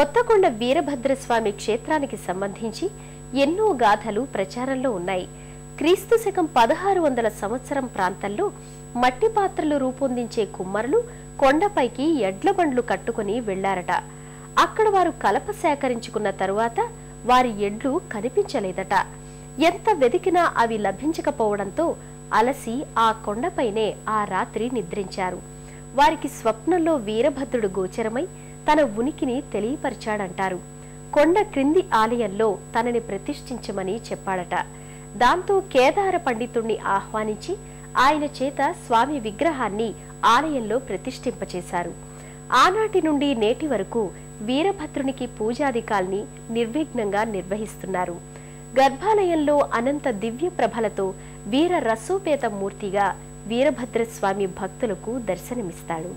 కొత్తకొండ వీరభద్రస్వామి క్షేత్రానికి సంబంధించి ఎన్నో గాథలు ప్రచారంలో ఉన్నాయి. క్రీస్తు శకం పదహారు వందల సంవత్సరం ప్రాంతంలో మట్టి పాత్రలు రూపొందించే కుమ్మరులు కొండపైకి ఎడ్ల బండ్లు కట్టుకుని వెళ్ళారట. అక్కడ వారు కలప సేకరించుకున్న తరువాత వారి ఎడ్లు కనిపించలేదట. ఎంత వెదికినా అవి లభించకపోవడంతో అలసి ఆ కొండపైనే ఆ రాత్రి నిద్రించారు. వారికి స్వప్నంలో వీరభద్రుడు గోచరమై తన ఉనికిని తెలియపరిచాడంటారు. కొండ క్రింది ఆలయంలో తనని ప్రతిష్ఠించమని చెప్పాడట. దాంతో కేదార పండితుణ్ణి ఆహ్వానించి ఆయన చేత స్వామి విగ్రహాన్ని ఆలయంలో ప్రతిష్ఠింపచేశారు. ఆనాటి నుండి నేటి వరకు వీరభద్రునికి పూజాధికాల్ని నిర్విఘ్నంగా నిర్వహిస్తున్నారు. గర్భాలయంలో అనంత దివ్య ప్రభలతో వీర రసోపేత మూర్తిగా వీరభద్రస్వామి భక్తులకు దర్శనమిస్తాడు.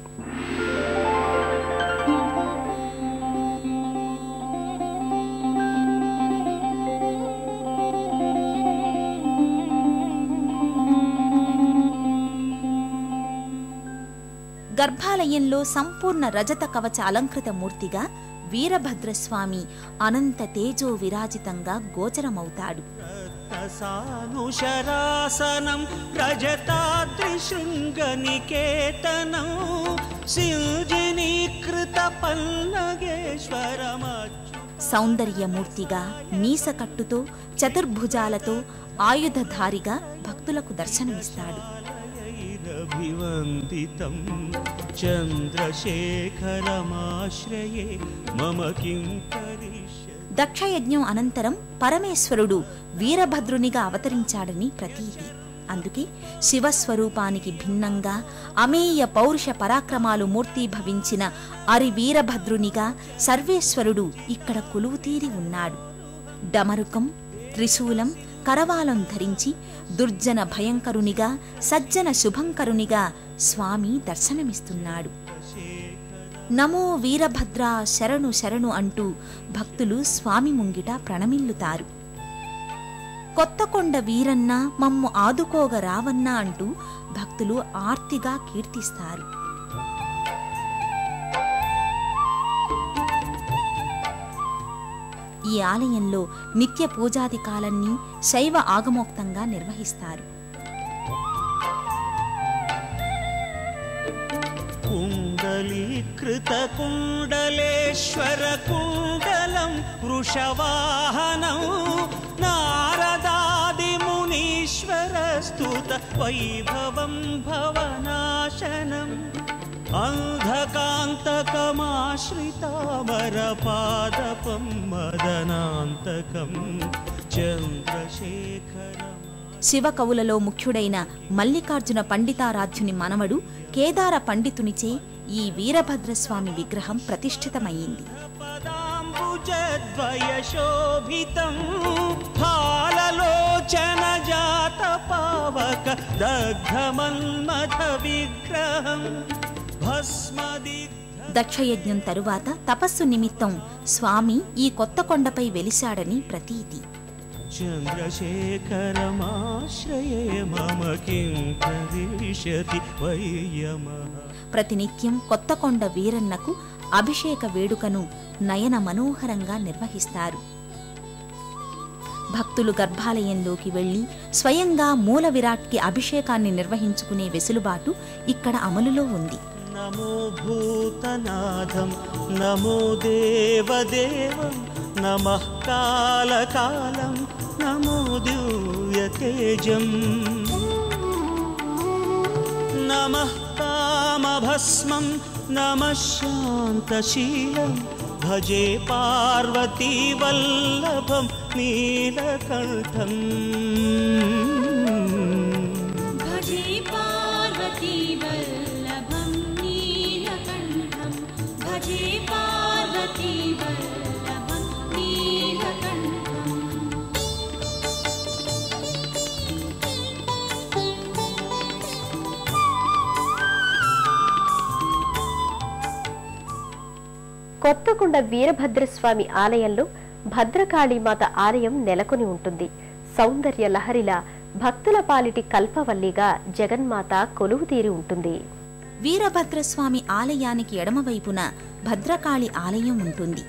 గర్భాలయంలో సంపూర్ణ రజత కవచ అలంకృత మూర్తిగా వీరభద్రస్వామి అనంత తేజో విరాజితంగా గోచరమవుతాడు. రక్తసానుశరాసనం రజతాద్రిశృంగనికేతనం సింజినీకృత పల్లగేశ్వరమచ్చు సౌందర్యమూర్తిగా మీసకట్టుతో చతుర్భుజాలతో ఆయుధధారిగా భక్తులకు దర్శనమిస్తాడు. ైరభివందితం చంద్రశేఖరమాశ్రయే మమ కిం దక్షయజ్ఞం అనంతరం పరమేశ్వరుడు వీరభద్రునిగా అవతరించాడని ప్రతీతి. అందుకే శివస్వరూపానికి భిన్నంగా అమేయ పౌరుష పరాక్రమాలు మూర్తీభవించిన అరి వీరభద్రునిగా సర్వేశ్వరుడు ఇక్కడ కొలువుతీరి ఉన్నాడు. డమరుకం త్రిశూలం కరవాలం ధరించి దుర్జన భయంకరునిగా సజ్జన శుభంకరునిగా స్వామి దర్శనమిస్తున్నాడు. నమో వీరభద్ర శరణు శరణు అంటూ భక్తులు స్వామి ముంగిట ప్రణమిల్లుతారు. కొత్తకొండ వీరన్న మమ్ము ఆదుకోగ రావన్నా అంటూ భక్తులు ఆర్తిగా కీర్తిస్తారు. ఈ ఆలయంలో నిత్య పూజాది పూజాధికాలన్నీ శైవ ఆగమోక్తంగా నిర్వహిస్తారు. కుండలీకృతకుండలేశ్వర కుండలం వృషవాహనం నారదాదిమునీశ్వర స్తుత వైభవం భవనాశనం. అంధకాంతకమాశ్రితామరపాదపం మదనాంతకం చంద్రశేఖర. శివ కవులలో ముఖ్యుడైన మల్లికార్జున పండితారాధ్యుని మనవడు కేదార పండితునిచే ఈ వీరభద్రస్వామి విగ్రహం ప్రతిష్ఠితమైంది పావక విగ్రహం దక్షయజ్ఞం తరువాత తపస్సు నిమిత్తం స్వామి ఈ కొత్త కొండపై వెలిశాడని ప్రతీతి. ప్రతినిత్యం కొత్త కొండ వీరన్నకు అభిషేక వేడుకను నయన మనోహరంగా నిర్వహిస్తారు. భక్తులు గర్భాలయంలోకి వెళ్ళి స్వయంగా మూల విరాట్కి అభిషేకాన్ని నిర్వహించుకునే వెసులుబాటు ఇక్కడ అమలులో ఉంది. नमो भूतनाथं नमो देवदेवं नमः कालकालं नमो दिव्यतेजम्। नमः कामभस्मं नमः शान्तशीलं भजे पार्वतीवल्लभं नीलकण्ठम् కొత్తకొండ వీరభద్రస్వామి ఆలయంలో భద్రకాళీమాత ఆలయం నెలకొని ఉంటుంది. సౌందర్య లహరిలా భక్తుల పాలిటి కల్పవల్లిగా జగన్మాత కొలువుతీరి ఉంటుంది. వీరభద్రస్వామి ఆలయానికి ఎడమవైపున భద్రకాళి ఆలయం ఉంటుంది.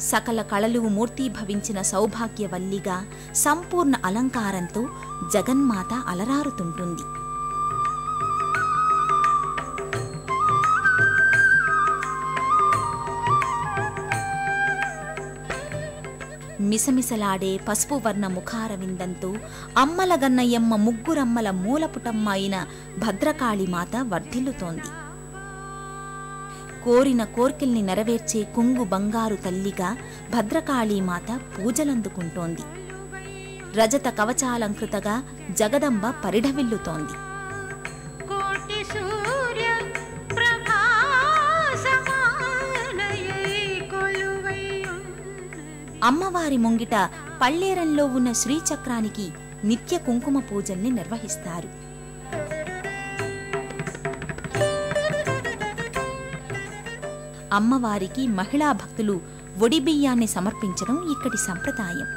సకల కళలు మూర్తీభవించిన సౌభాగ్యవల్లిగా సంపూర్ణ అలంకారంతో జగన్మాత అలరారుతుంటుంది. మిసమిసలాడే పసుపు వర్ణ ముఖారవిందంతో అమ్మల గన్నయ్యమ్మ ముగ్గురమ్మల మూలపుటమ్మ అయిన భద్రకాళిమాత వర్ధిల్లుతోంది. కోరిన కోర్కెల్ని నెరవేర్చే కుంగు బంగారు తల్లిగా భద్రకాళీమాత పూజలందుకుంటోంది. రజత కవచాలంకృతగా జగదంబ పరిఢవిల్లుతోంది. అమ్మవారి ముంగిట పళ్ళేరంలో ఉన్న శ్రీచక్రానికి నిత్య కుంకుమ పూజల్ని నిర్వహిస్తారు. అమ్మవారికి మహిళా భక్తులు ఒడిబియ్యాన్ని సమర్పించడం ఇక్కడి సంప్రదాయం.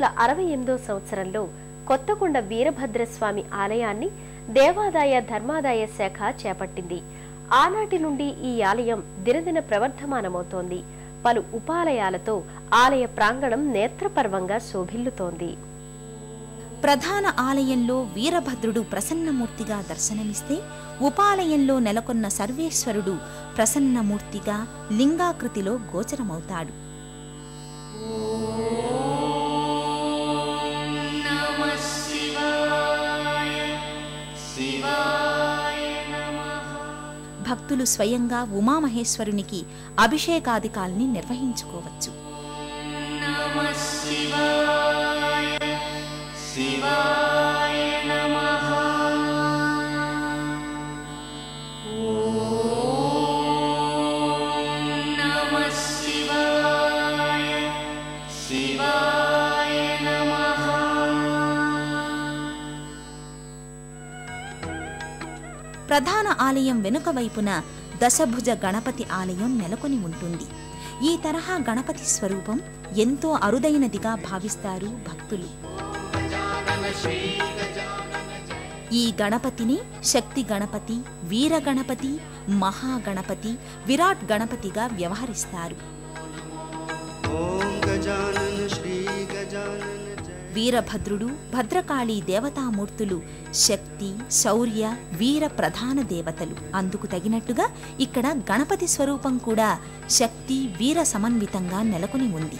వందల అరవై ఎనిమిదో సంవత్సరంలో కొత్తకొండ వీరభద్రస్వామి ఆలయాన్ని దేవాదాయ ధర్మాదాయ శాఖ చేపట్టింది. ఆనాటి నుండి ఈ ఆలయం దినదిన ప్రవర్ధమానమవుతోంది. పలు ఉపాలయాలతో ఆలయ ప్రాంగణం నేత్రపర్వంగా శోభిల్లుతోంది. ప్రధాన ఆలయంలో వీరభద్రుడు ప్రసన్నమూర్తిగా దర్శనమిస్తే ఉపాలయంలో నెలకొన్న సర్వేశ్వరుడు ప్రసన్నమూర్తిగా లింగాకృతిలో గోచరమవుతాడు. భక్తులు స్వయంగా ఉమామహేశ్వరునికి అభిషేకాధికాల్ని నిర్వహించుకోవచ్చు. ప్రధాన ఆలయం వెనుక వైపున దశభుజ గణపతి ఆలయం నెలకొని ఉంటుంది. ఈ తరహా గణపతి స్వరూపం ఎంతో అరుదైనదిగా భావిస్తారు భక్తులు. ఈ గణపతిని శక్తి గణపతి వీర గణపతి మహాగణపతి విరాట్ గణపతిగా వ్యవహరిస్తారు. శ్రీ వీరభద్రుడు భద్రకాళి దేవతామూర్తులు శక్తి శౌర్య వీర ప్రధాన దేవతలు. అందుకు తగినట్టుగా ఇక్కడ గణపతి స్వరూపం కూడా శక్తి వీర సమన్వితంగా నెలకొని ఉంది.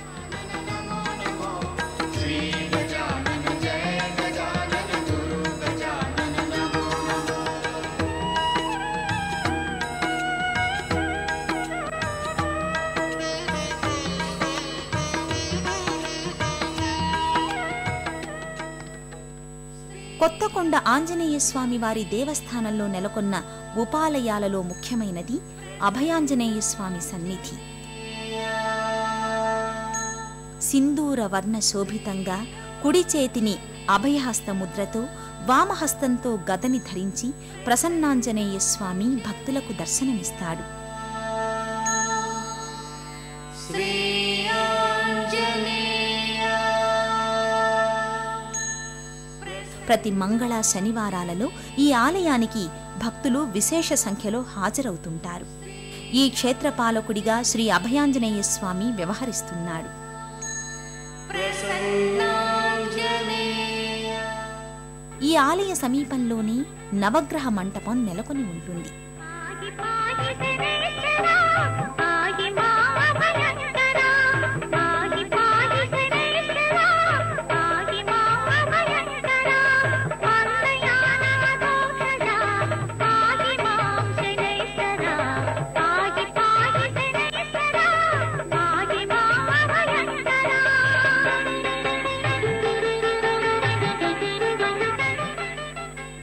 కొత్తకొండ ఆంజనేయ స్వామి వారి దేవస్థానంలో నెలకొన్న ఉపాలయాలలో ముఖ్యమైనది అభయాంజనేయ స్వామి సన్నిధి. సింధూర వర్ణ శోభితంగా కుడి చేతిని అభయహస్త ముద్రతో వామహస్తంతో గదని ధరించి ప్రసన్నాంజనేయ స్వామి భక్తులకు దర్శనమిస్తాడు. ప్రతి మంగళ శనివారాలలో ఈ ఆలయానికి భక్తులు విశేష సంఖ్యలో హాజరవుతుంటారు. ఈ క్షేత్రపాలకుడిగా శ్రీ అభయాంజనేయ స్వామి వ్యవహరిస్తున్నాడు. ఈ ఆలయ సమీపంలోనే నవగ్రహ మంటపం నెలకొని ఉంటుంది.